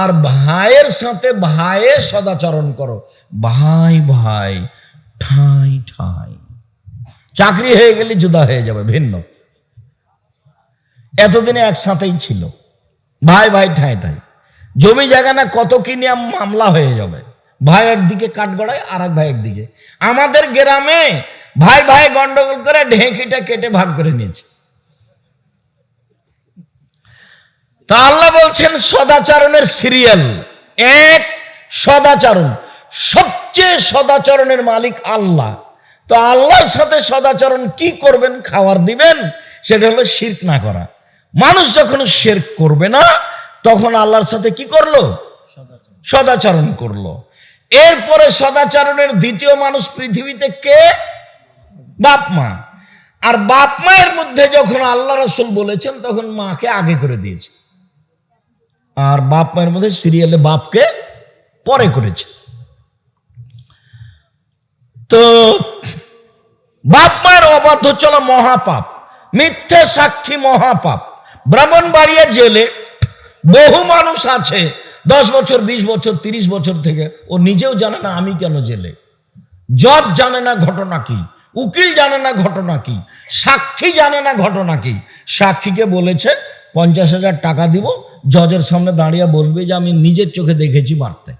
আর ভাইয়ের সাথে ভাইয়ে সদাচরণ করো। ভাই ভাই, ঠাই ঠাই। চাকরি হয়ে গেলে জুদা হয়ে যাবে, ভিন্ন। এতদিনে একসাথেই ছিল। ভাই ভাই, ঠাই ঠাই। জমি জায়গা না কত কি নিয়ে মামলা হয়ে যাবে। ভাই একদিকে কাঠগড়ায় আর এক ভাই একদিকে। আমাদের গ্রামে ভাই ভাই গন্ডগোল করে ঢেঁকিটা কেটে ভাগ করে নিয়েছে। তা আল্লাহ বলছেন সদাচরণের সিরিয়াল। এক সদাচরণ। সবচেয়ে সদাচরণের মালিক আল্লাহ। তো আল্লাহর সাথে সদাচরণ কি করবেন খাবার দিবেন সেটা হলো শির্ক না করা। মানুষ যখন শেরক করবে না তখন আল্লাহর সাথে কি করল? সদাচরণ। করল। এরপরে সদাচরণের দ্বিতীয় মানুষ পৃথিবীতে কে? বাপ মা। আর বাপ মায়ের মধ্যে যখন আল্লাহ রসুল বলেছেন তখন মাকে আগে করে দিয়েছে। আর বাপ মায়ের মধ্যে সিরিয়ালে বাপকে পরে করেছে। তো বাপ মায়ের অবাধ্য চলা মহাপাপ, মিথ্যে সাক্ষী মহাপাপ, ব্রাহ্মণবাড়িয়া জেলে বহু মানুষ আছে, দশ বছর, বিশ বছর, তিরিশ বছর থেকে। ও নিজেও জানে না আমি কেন জেলে। জজ জানে না ঘটনা কি, উকিল জানে না ঘটনা কি, সাক্ষী জানে না ঘটনা কি। সাক্ষীকে বলেছে পঞ্চাশ হাজার টাকা দিব, জজের সামনে দাঁড়িয়ে বলবে যে আমি নিজের চোখে দেখেছি মারতে।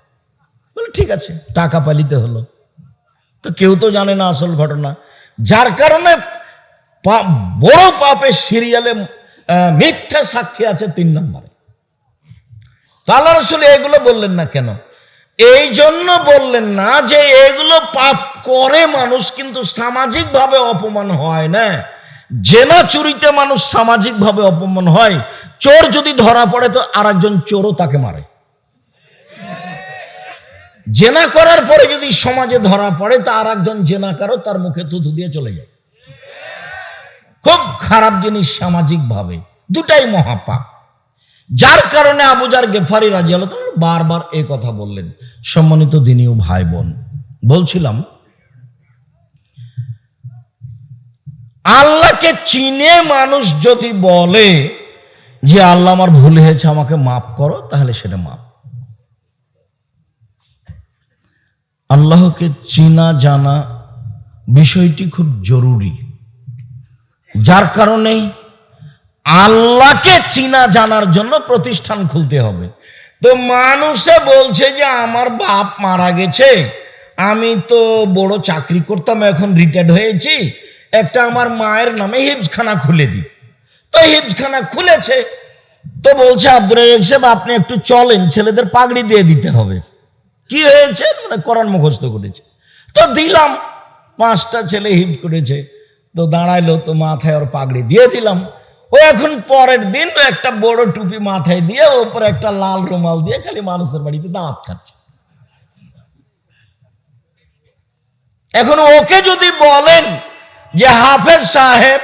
বলে, ঠিক আছে, টাকা পালিতে হলো। তো কেউ তো জানে না আসল ঘটনা। যার কারণে বড় পাপের সিরিয়ালে মিথ্যা সাক্ষী আছে তিন নম্বরে। আল্লাহ রসুল এগুলো বললেন না কেন? এই জন্য বললেন না যে এগুলো পাপ করে মানুষ কিন্তু সামাজিকভাবে অপমান হয় না। জেনা চুরিতে মানুষ সামাজিকভাবে অপমান হয়, চোর যদি ধরা পড়ে তো আরেকজন চোরও তাকে মারে। জেনা করার পরে যদি সমাজে ধরা পড়ে, তা আর একজন জেনাকারও তার মুখে থুতু দিয়ে চলে যায়। খুব খারাপ জিনিস সামাজিকভাবে, দুটাই মহাপাপ। যার কারণে আবুজার গেফারি রাজি আল্লাহ বারবার এ কথা বললেন। সম্মানিত দিনীয় ভাই বোন বলছিলাম আল্লাহকে চিনে মানুষ যদি বলে যে আল্লাহ আমার ভুল হয়েছে, আমাকে মাফ করো, তাহলে সেটা মাফ। আল্লাহকে চিনা, জানা বিষয়টি খুব জরুরি। যার কারণেই আল্লাহকে চিনা, জানার জন্য প্রতিষ্ঠান খুলতে হবে। তো মানুষে বলছে যে, আমার বাপ মারা গেছে, আমি তো বড় চাকরি করতাম, এখন রিটায়ার্ড হয়েছি একটা আমার মায়ের নামে হিপসখানা খুলে দিই। তো হিপসখানা খুলেছে, তো বলছে, আব্দুর সাহেব, আপনি একটু চলেন, ছেলেদের পাগড়ি দিয়ে দিতে হবে। কি হয়েছে? মানে কোরআন মুখস্থ করেছে। তো দিলাম, পাঁচটা ছেলে হিট করেছে, তো দাঁড়াইলো, তো মাথায় ওর পাগড়ি দিয়ে দিলাম। ও এখন পরের দিন একটা বড় টুপি মাথায় দিয়ে ওপরে একটা লাল রুমাল দিয়ে খালি মানুষের বাড়িতে দাঁত খাচ্ছে। এখন ওকে যদি বলেন যে হাফেজ সাহেব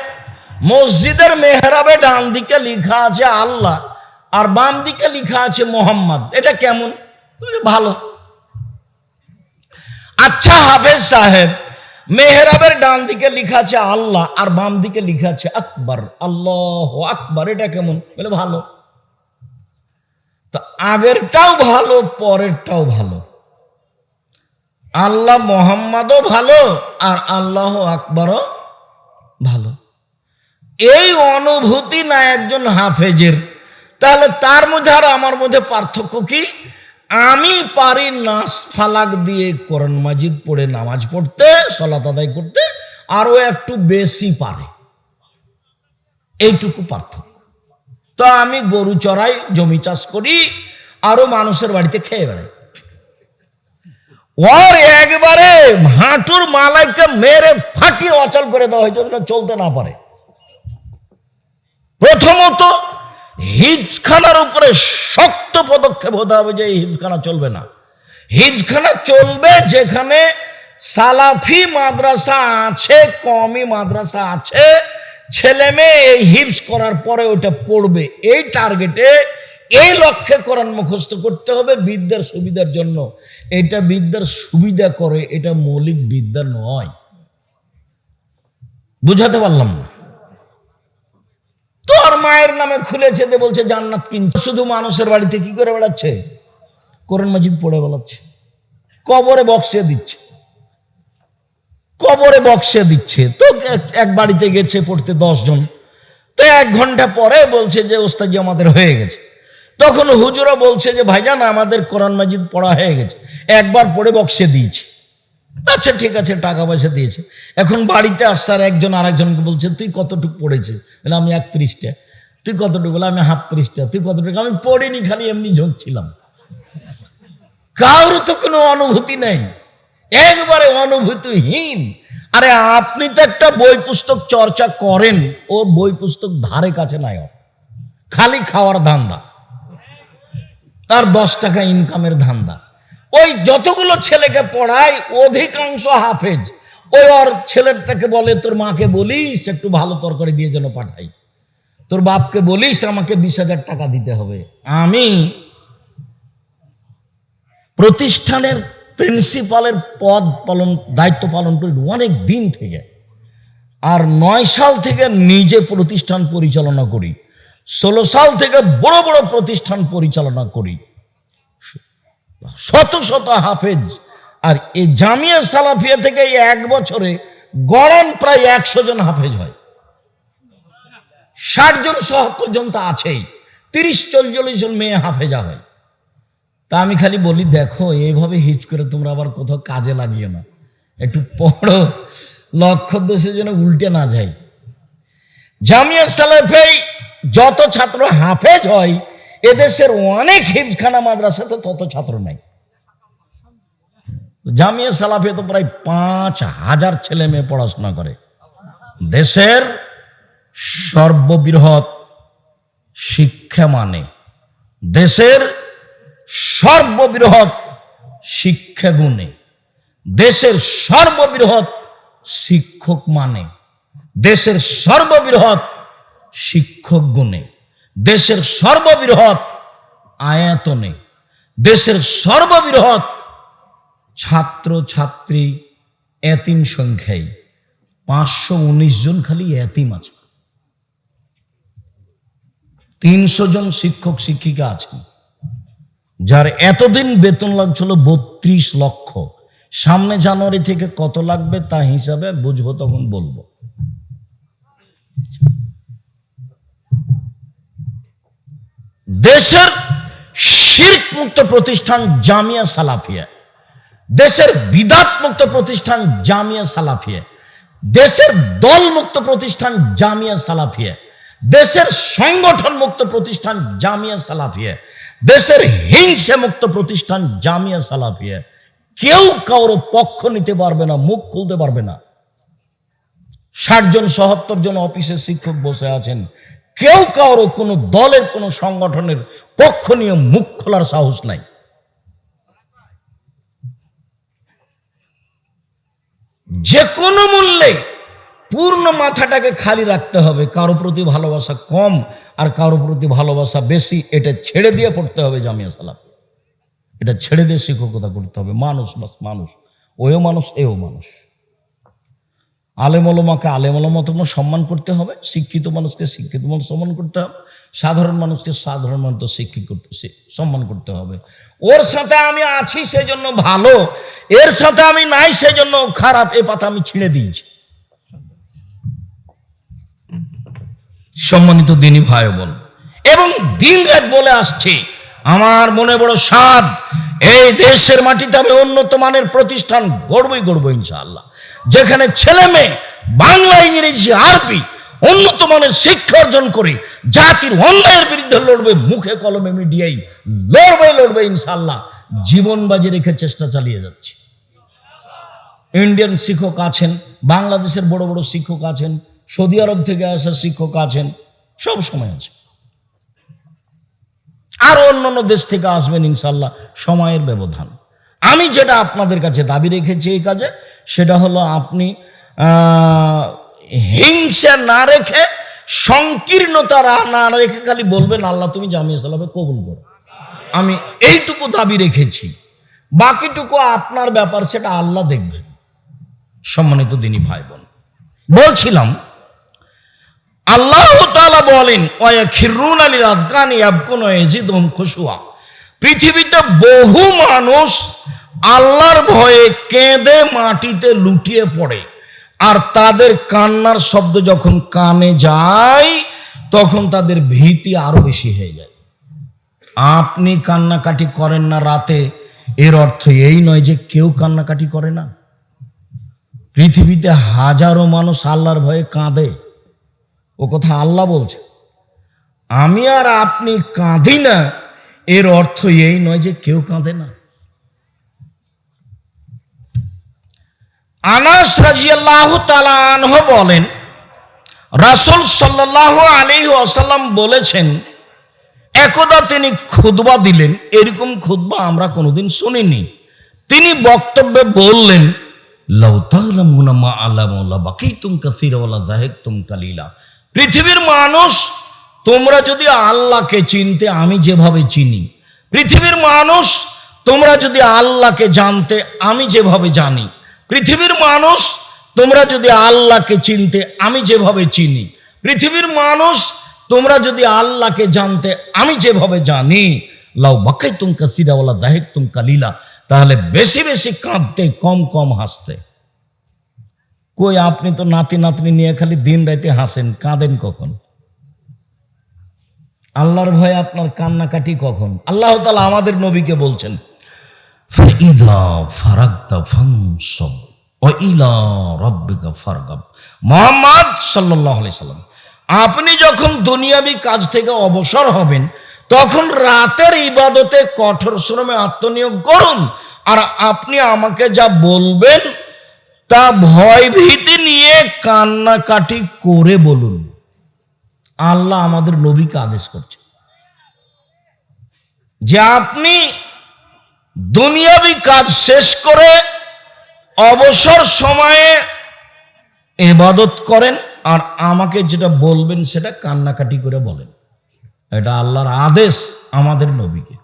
মসজিদের মেহরাবে ডান দিকে লিখা আছে আল্লাহ আর বাম দিকে লিখা আছে মোহাম্মদ। এটা কেমন? ভালো। আচ্ছা হাফেজ সাহেব, মেহরাবের ডান দিকে লিখা আছে আল্লাহ আর বাম দিকে লিখা আছে আকবর। আল্লাহ আকবর, এটা কেমন? বলে ভালো। তা আগেরটাও ভালো, পরেরটাও ভালো। আল্লাহ মোহাম্মদও ভালো আর আল্লাহ আকবরও ভালো। এই অনুভূতি না একজন হাফেজের। তাহলে তার মধ্যে আর আমার মধ্যে পার্থক্য কি? আমি পারি নাস ফালাক দিয়ে কোরআন মাজিদ পড়ে, নামাজ পড়তে, সলাত আদায় করতে, আরও একটু বেশি পারে। এইটুকু পার্থক্য। তো আমি গরু চড়াই, জমি চাষ করি আরও মানুষের বাড়িতে খেয়ে বেড়াই। ওর একবারে হাঁটুর মালাইকে মেরে ফাটিয়ে অচল করে দেওয়া হয়েছে যেন চলতে না পারে। প্রথমত, হিজখানার উপরে শক্ত পদক্ষেপ হতে হবে যে এই হিজখানা চলবে না। হিজখানা চলবে যেখানে সালাফি মাদ্রাসা আছে কমি মাদ্রাসা আছে, ছেলে মেয়ে এই হিপস করার পরে ওটা পড়বে। এই টার্গেটে এই লক্ষ্যে কোরআন মুখস্থ করতে হবে বিদ্যার সুবিধার জন্য। এটা বিদ্যার সুবিধা করে, এটা মৌলিক বিদ্যা নয়। বুঝাতে পারলাম না। তোর মায়ের নামে খুলেছে যে বলছে জান্নাত কিনছে শুধু মানুষের বাড়িতে কি করে বেড়াচ্ছে? কোরআন মাজিদ পড়ে বেলাচ্ছে কবরে বক্সে দিচ্ছে। কবরে বক্সে দিচ্ছে। তো এক- বাড়িতে গেছে পড়তে জন তো এক ঘণ্টা পরে বলছে যে ওস্তাজি আমাদের হয়ে গেছে। তখন হুজুরা বলছে যে, ভাইজান, আমাদের কোরআন মাজিদ পড়া হয়ে গেছে। একবার পড়ে বক্সে দিয়েছি। আচ্ছা ঠিক আছে, টাকা পয়সা দিয়েছে। এখন বাড়িতে আসছে আর একজন আরেকজনকে বলছে, তুই কতটুকু পড়েছিস? বলে, আমি এক পৃষ্ঠা তুই কতটুকু? বলে, আমি হাফ পৃষ্ঠা তুই কতটুকু? আমি পড়িনি, খালি এমনি ঝোঁকছিলাম। কারোর তো কোনো অনুভূতি নেই। একবারে অনুভূতিহীন। আরে, আপনি তো একটা বই পুস্তক চর্চা করেন, ওর বই পুস্তক ধারে কাছে নাই। খালি খাওয়ার ধান্দা। তার দশ টাকা ইনকামের ধান্দা। ওই যতগুলো ছেলেকে পড়ায়, অধিকাংশ হাফেজ। ওই ওর ছেলেটাকে বলে, তোর মাকে বলিস, একটু ভালো তরকারি দিয়ে যেন পাঠাই। তোর বাপকে বলিস, আমাকে বিশ হাজার টাকা দিতে হবে। আমি প্রতিষ্ঠানের প্রিন্সিপালের পদ পালন, দায়িত্ব পালন করি অনেক দিন থেকে। আর নয় সাল থেকে নিজে প্রতিষ্ঠান পরিচালনা করি। ষোলো সাল থেকে বড় বড় প্রতিষ্ঠান পরিচালনা করি। শত শত হাফেজ। আর এই জামিয়া সালাফিয়া থেকে এক বছরে গড়ন প্রায় একশো জন হাফেজ হয়। ষাট জন সত্তর জন তো আছেই। তিরিশ চল্লিশ জন মেয়ে হাফেজা হয়। তা আমি খালি বলি, দেখো এইভাবে হিচ করে তোমরা আবার কোথাও কাজে লাগিও না। একটু পড়ো লক্ষ্য দোষে যেন উল্টে না যায়। জামিয়া সালাফে যত ছাত্র হাফেজ হয়, এদেশের অনেক হিফখানা মাদ্রাসাতে তত ছাত্র নাই। জামিয়া সালাফে তো প্রায় পাঁচ হাজার ছেলে মেয়ে পড়াশোনা করে। দেশের সর্ববৃহৎ শিক্ষা মানে দেশের সর্ববৃহৎ শিক্ষা গুণে। দেশের সর্ববৃহৎ শিক্ষক মানে দেশের সর্ববৃহৎ শিক্ষক গুণে, দেশের সর্ববৃহৎ আয়তনে, দেশের সর্ববৃহৎ ছাত্র ছাত্রী এতিম সংখ্যায় পাঁচশো উনিশ জন খালি এতিম আছে। তিনশো জন শিক্ষক শিক্ষিকা আছেন যার এতদিন বেতন লাগছিল বত্রিশ লক্ষ। সামনে জানুয়ারি থেকে কত লাগবে তা হিসাবে বুঝব, তখন বলব। দেশের শির্ক মুক্ত প্রতিষ্ঠান জামিয়া সালাফিয়া। দেশের বিদাত মুক্ত প্রতিষ্ঠান জামিয়া সালাফিয়া। দেশের দল মুক্ত প্রতিষ্ঠান জামিয়া সালাফিয়া। দেশের সংগঠন মুক্ত প্রতিষ্ঠান জামিয়া সালাফিয়া। দেশের হিংসে মুক্ত প্রতিষ্ঠান জামিয়া সালাফিয়া। কেউ কারও পক্ষ নিতে পারবে না, মুখ খুলতে পারবে না। ষাট জন, সত্তর জন অফিসের শিক্ষক বসে আছেন। কেউ কারও কোনো দলের কোনো সংগঠনের পক্ষ নিয়ে মুখ খোলার সাহস নাই। যে কোনো মূল্যে পূর্ণ মাথাটাকে খালি রাখতে হবে, কারও প্রতি ভালোবাসা কম আর কারও প্রতি ভালোবাসা বেশি, এটা ছেড়ে দিয়ে পড়তে হবে জামিয়া সালাম এটা ছেড়ে দিয়ে শিক্ষকতা করতে হবে, মানুষ বাস মানুষ ওও মানুষ, এও মানুষ। আলেমলমাকে আলেমলমা তোমার সম্মান করতে হবে, শিক্ষিত মানুষকে শিক্ষিত মানুষ সম্মান করতে হবে, সাধারণ মানুষকে সাধারণ মানুষ শিক্ষিত করতে সম্মান করতে হবে। ওর সাথে আমি আছি সেই জন্য ভালো, এর সাথে আমি নাই সেই জন্য খারাপ, এ পাতা আমি ছিঁড়ে দিয়েছি। সম্মানিত দিনী ভাই বোন, এবং দিন রাত বলে আসছে, আমার মনে বড় স্বাদ, এই দেশের মাটিতে আমি উন্নত মানের প্রতিষ্ঠান গড়বই গড়বো ইনশাআল্লাহ। যেখানে ছেলে মেয়ে, বাংলা, ইংরেজি, আরবি উন্নত মানের শিক্ষা অর্জন করে জাতির অন্যায়ের বিরুদ্ধে লড়বে, মুখে কলমে মিডিয়াই লড়বে লড়বে, ইনশাআল্লাহ। জীবন বাজি রেখে চেষ্টা চালিয়ে যাচ্ছে। ইন্ডিয়ান শিক্ষক আছেন, বাংলাদেশের বড় বড় শিক্ষক আছেন, সৌদি আরব থেকে আসা শিক্ষক আছেন, সব সময় আছে। আরও অন্যান্য দেশ থেকে আসবেন ইনশাল্লাহ সময়ের ব্যবধান। আমি যেটা আপনাদের কাছে দাবি রেখেছি এই কাজে সেটা হলো আপনি হিংসা না রেখে, সংকীর্ণতা না রেখে খালি বলবেন, আল্লাহ, তুমি জামিয়া সালামে কবুল করো। আমি এইটুকু দাবি রেখেছি। বাকিটুকু আপনার ব্যাপার, সেটা আল্লাহ দেখবেন। সম্মানিত দিনী ভাই বোন বলছিলাম, আল্লাহ বলেন খিরুন আলী ইয়াজিদুম খুশুয়া। পৃথিবীতে বহু মানুষ আল্লাহর ভয়ে কেঁদে মাটিতে লুটিয়ে পড়ে। আর তাদের কান্নার শব্দ যখন কানে যায়, তখন তাদের ভীতি আরও বেশি হয়ে যায়। আপনি কান্নাকাটি করেন না রাতে, এর অর্থ এই নয় যে কেউ কান্নাকাটি করে না। পৃথিবীতে হাজারো মানুষ আল্লাহর ভয়ে কাঁদে। ও কথা আল্লাহ বলছে। আমি আর আপনি কাঁদি না, এর অর্থ এই নয় যে কেউ কাঁদে না। আনাস রাজিয়াল্লাহ তালানহ বলেন, রাসুল সাল্লাহ আলী আসাল্লাম বলেছেন, একদা তিনি খুদবা দিলেন, এরকম খুদবা আমরা কোনোদিন শুনিনি। তিনি বক্তব্যে বললেন পৃথিবীর মানুষ, তোমরা যদি আল্লাহকে চিনতে, আমি যেভাবে চিনি। পৃথিবীর মানুষ, তোমরা যদি আল্লাহকে জানতে, আমি যেভাবে জানি। পৃথিবীর মানুষ, তোমরা যদি আল্লাহকে চিনতে, আমি যেভাবে চিনি। পৃথিবীর মানুষ, তোমরা যদি আল্লাহকে জানতে, আমি যেভাবে জানি। লাউ বাকাই তুম কাসিরাওয়ালা দাহেক তুম কালিলা। তাহলে বেশি বেশি কাঁদতে, কম কম হাসতে। কই, আপনি তো নাতি নাতনি নিয়ে খালি দিন রাতে হাসেন, কাঁদেন কখন? আল্লাহর ভয়ে আপনার কান্নাকাটি কখন? আল্লাহ তালা আমাদের নবীকে বলছেন আপনি যখন দুনিয়াবি কাজ থেকে অবসর হবেন, তখন রাতের ইবাদতে কঠোর শ্রমে আত্মনিয়োগ করুন। আর আপনি আমাকে যা বলবেন, তা ভয় ভীতি নিয়ে কান্নাকাটি করে বলুন। আল্লাহ আমাদের নবীকে আদেশ করছে যে আপনি দুনিয়াবি কাজ শেষ করে অবসর সময়ে এবাদত করেন আর আমাকে যেটা বলবেন সেটা কান্নাকাটি করে বলেন। এটা আল্লাহর আদেশ আমাদের নবীকে।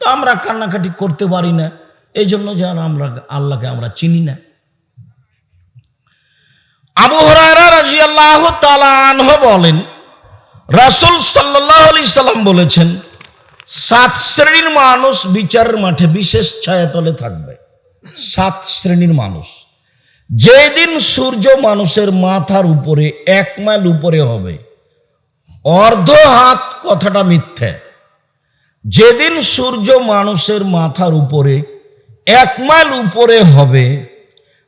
তো আমরা কান্নাকাটি করতে পারি না। এই জন্য যেন আমরা আল্লাহকে আমরা চিনি না। আবু হরারা আল্লাহ তালানহ বলেন, রাসুল সাল্লাহ আলি সাল্লাম বলেছেন সাত শ্রেণির মানুষ বিচারের মাঠে বিশেষ ছায়াতলে থাকবে। সাত শ্রেণির মানুষ। যেদিন সূর্য মানুষের মাথার উপরে এক মাইল উপরে হবে, অর্ধ হাত কথাটা মিথ্যে। যেদিন সূর্য মানুষের মাথার উপরে এক মাইল উপরে হবে,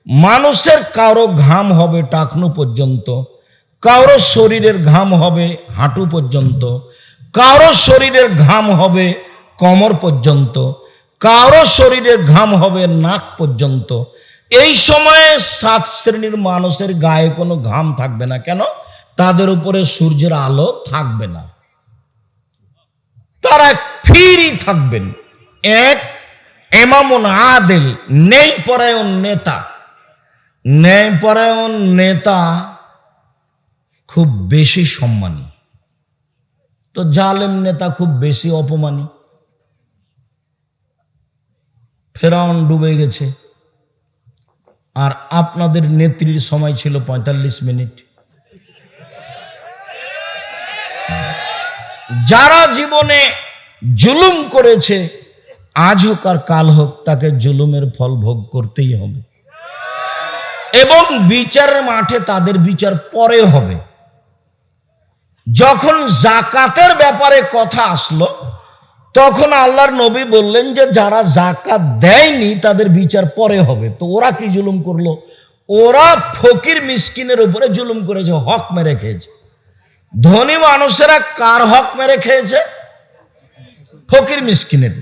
মানুষের কারও ঘাম হবে টাকনু পর্যন্ত, কারও শরীরের ঘাম হবে হাঁটু পর্যন্ত কারও শরীরের ঘাম হবে কমর পর্যন্ত, কারও শরীরের ঘাম হবে নাক পর্যন্ত। এই সময়ে সাত শ্রেণির মানুষের গায়ে কোনো ঘাম থাকবে না। কেন? তাদের উপরে সূর্যের আলো থাকবে না। তারা ফিরি থাকবেন। এক এমামুন আদেল নেই পরায়ণ নেতা। ন্যায়পরায়ণ নেতা খুব বেশি সম্মানী। তো জালেম নেতা খুব বেশি অপমানী। ফেরাউন ডুবে গেছে। আর আপনাদের নেত্রীর সময় ছিল পঁয়তাল্লিশ মিনিট। যারা জীবনে জুলুম করেছে আজ হোক আর কাল হোক, তাকে জুলুমের ফল ভোগ করতেই হবে। এবং বিচারের মাঠে তাদের বিচার পরে হবে। যখন জাকাতের ব্যাপারে কথা আসলো, তখন আল্লাহর নবী বললেন যে, যারা জাকাত দেয়নি, তাদের বিচার পরে হবে। তো ওরা কি জুলুম করল? ওরা ফকির মিসকিনের উপরে জুলুম করেছে, হক মেরে খেয়েছে। ধনী মানুষেরা কার হক মেরে খেয়েছে? ফকির মিসকিনের।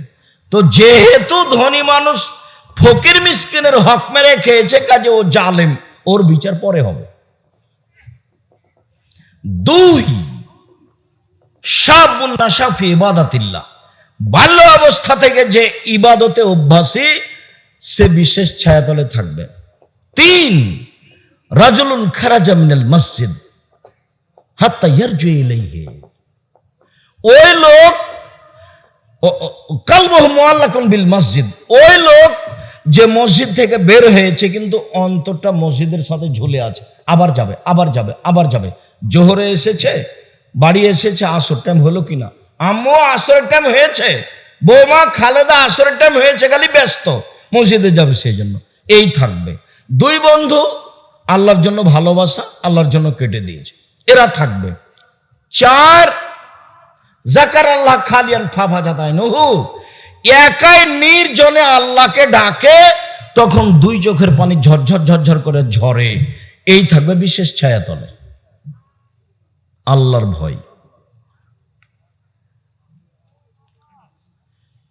তো যেহেতু ধনী মানুষ ফকির মিসকিনের হক মেরে খেয়েছে, কাজে ও জালেম, ওর বিচার পরে হবে। দুই সাফি ইবাদাতিল্লাহ। বাল্য অবস্থা থেকে যে ইবাদতে অভ্যাসী, সে বিশেষ ছায়াতলে থাকবে। তিন, রাজুলুন খারাজা মসজিদ, হাত্তা ওই লোক বিল মসজিদ। ওই লোক যে মসজিদ থেকে বের হয়েছে, কিন্তু অন্তরটা মসজিদের সাথে ঝুলে আছে। আবার যাবে আবার যাবে আবার যাবে। জোহরে এসেছে, বাড়ি এসেছে, আসর টাইম হলো কিনা? আম্মু, আসরের টাইম হয়েছে। বৌমা, খালেদা, আসরের টাইম হয়েছে, খালি ব্যস্ত। মসজিদে যাবে সেই জন্য। এই থাকবে। দুই বন্ধু, আল্লাহর জন্য ভালোবাসা, আল্লাহর জন্য কেটে দিয়েছে। এরা থাকবে। চার, জাকার আল্লাহ খালিয়ান ফাফা যাতায় নহু। একাই নির্জনে আল্লাহকে ডাকে, তখন দুই চোখের পানি ঝরঝর ঝরঝর করে ঝরে। এই থাকবে বিশেষ ছায়াতলে। আল্লাহর ভয়।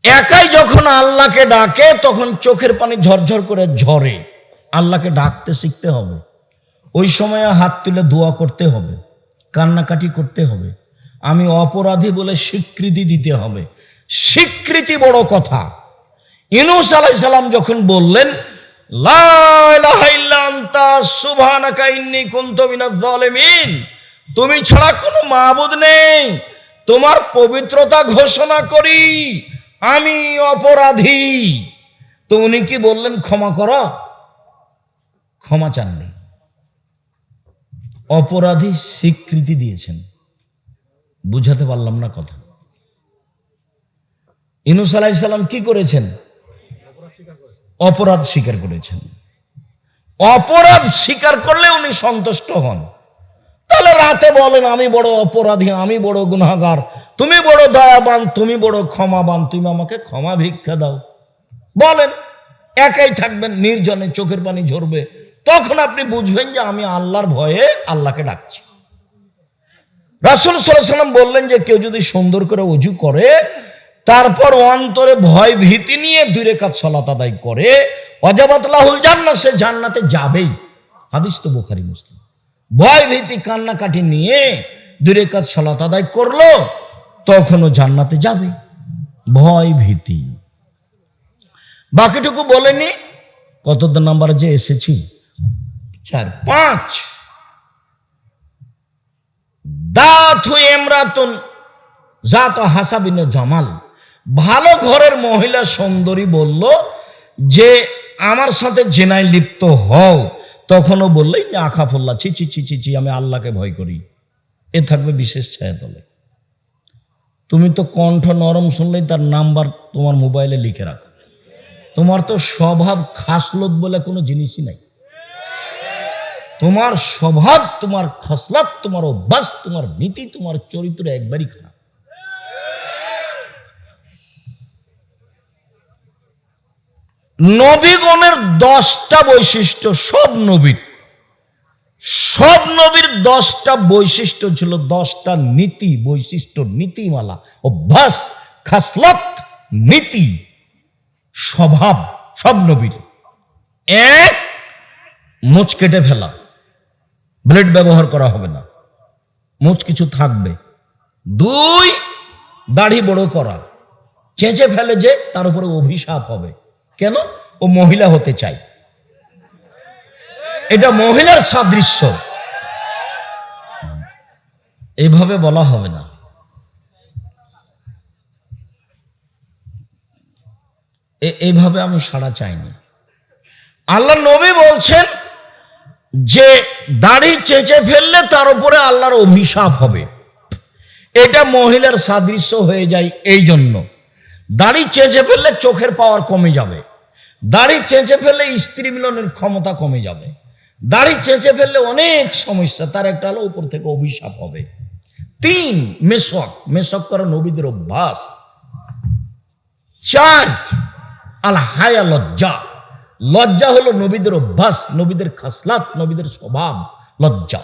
একাই যখন আল্লাহকে ডাকে, তখন চোখের পানি ঝরঝর করে ঝরে। আল্লাহকে ডাকতে শিখতে হবে। ওই সময়ে হাত তুলে দোয়া করতে হবে, কান্নাকাটি করতে হবে। আমি অপরাধী বলে স্বীকৃতি দিতে হবে। স্বীকৃতি বড় কথা। ইনুস আলাই সালাম যখন বললেন, লা ইলাহা ইল্লা আনতা, সুবহানাকা ইন্নী কুনতু মিনাজ জালিমিন তুমি ছাড়া কোনো মাবুদ নেই। তোমার পবিত্রতা ঘোষণা করি, আমি অপরাধী। তো উনি কি বললেন, ক্ষমা কর? ক্ষমা চাননি। অপরাধী স্বীকৃতি দিয়েছেন। বুঝাতে পারলাম না কথা। ইনুস আলাইসাল্লাম কি করেছেন? অপরাধ স্বীকার করেছেন। অপরাধ স্বীকার করলে উনি সন্তুষ্ট হন। তাহলে রাতে বলেন, আমি বড় অপরাধী, আমি বড় গুনাহগার। তুমি বড় দয়াবান, তুমি বড় ক্ষমাবান, তুমি আমাকে ক্ষমা ভিক্ষা দাও। বলেন, একাই থাকবেন, নির্জনে চোখের পানি ঝরবে। তখন আপনি বুঝবেন যে আমি আল্লাহর ভয়ে আল্লাহকে ডাকছি। রাসুল সাল্লাম বললেন যে, কেউ যদি সুন্দর করে অজু করে, তারপর অন্তরে ভয় ভীতি নিয়ে দূরে কাজ সলাত আদায় করে অজাবাতলাহুল জান্নাত, সে জান্নাতে যাবেই। হাদিস তো বুখারি, মুসলিম। ভয় ভীতি কান্নাকাটি নিয়ে দূরে কাজ সলাত আদায় করল, তখনও জান্নাতে যাবে। ভয় ভীতি। বাকিটুকু বলেনি কত নাম্বার যে এসেছি? চার, পাঁচ। দাথু এমরাতুন জাত হাসাবিনে জামাল, ভালো ঘরের মহিলা সুন্দরী বলল, যে আমার সাথে জেনায় লিপ্ত হও। তখনও বললেই আখাফুল্লা ছি ছি ছি ছি ছি, আমি আল্লাহকে ভয় করি। এ থাকবে বিশেষ ছায়া ছায়াতলে। তুমি তো কণ্ঠ নরম শুনলেই তার নাম্বার তোমার মোবাইলে লিখে রাখো। তোমার তো স্বভাব খাসলত বলে কোনো জিনিসই নাই। তোমার স্বভাব, তোমার খসলাত, তোমার অভ্যাস, তোমার নীতি, তোমার চরিত্র একবারই খারাপ। নবীগণের দশটা বৈশিষ্ট্য সব নবীর। সব নবীর দশটা বৈশিষ্ট্য ছিল দশটা নীতি, বৈশিষ্ট্য নীতিমালা, অভ্যাস, খাসলত, নীতি, স্বভাব, সব নবীর। এক, মোচ কেটে ফেলা। ব্লেড ব্যবহার করা হবে না। মোচ কিছু থাকবে। দুই, দাড়ি বড় করা। চেঁচে ফেলে যে তার উপরে অভিশাপ হবে। কেন? ও মহিলা হতে চাই এটা মহিলার সাদৃশ্য। এইভাবে বলা হবে না। এইভাবে আমি সাড়া চাইনি। আল্লাহ নবী বলছেন যে, দাড়ি চেঁচে ফেললে তার উপরে আল্লাহর অভিশাপ হবে। এটা মহিলার সাদৃশ্য হয়ে যায় এই জন্য। দাড়ি চেঁচে ফেললে চোখের পাওয়ার কমে যাবে। দাড়ি চেঁচে ফেললে স্ত্রী মিলনের ক্ষমতা কমে যাবে। দাড়ি চেঁচে ফেললে অনেক সমস্যা, তার একটা হলো উপর থেকে অভিশাপ হবে। তিন, মেশক। মেশক করা নবীদের অভ্যাস। চার আল হায়া লজ্জা। লজ্জা হলো নবীদের অভ্যাস, নবীদের খাসলাত, নবীদের স্বভাব, লজ্জা।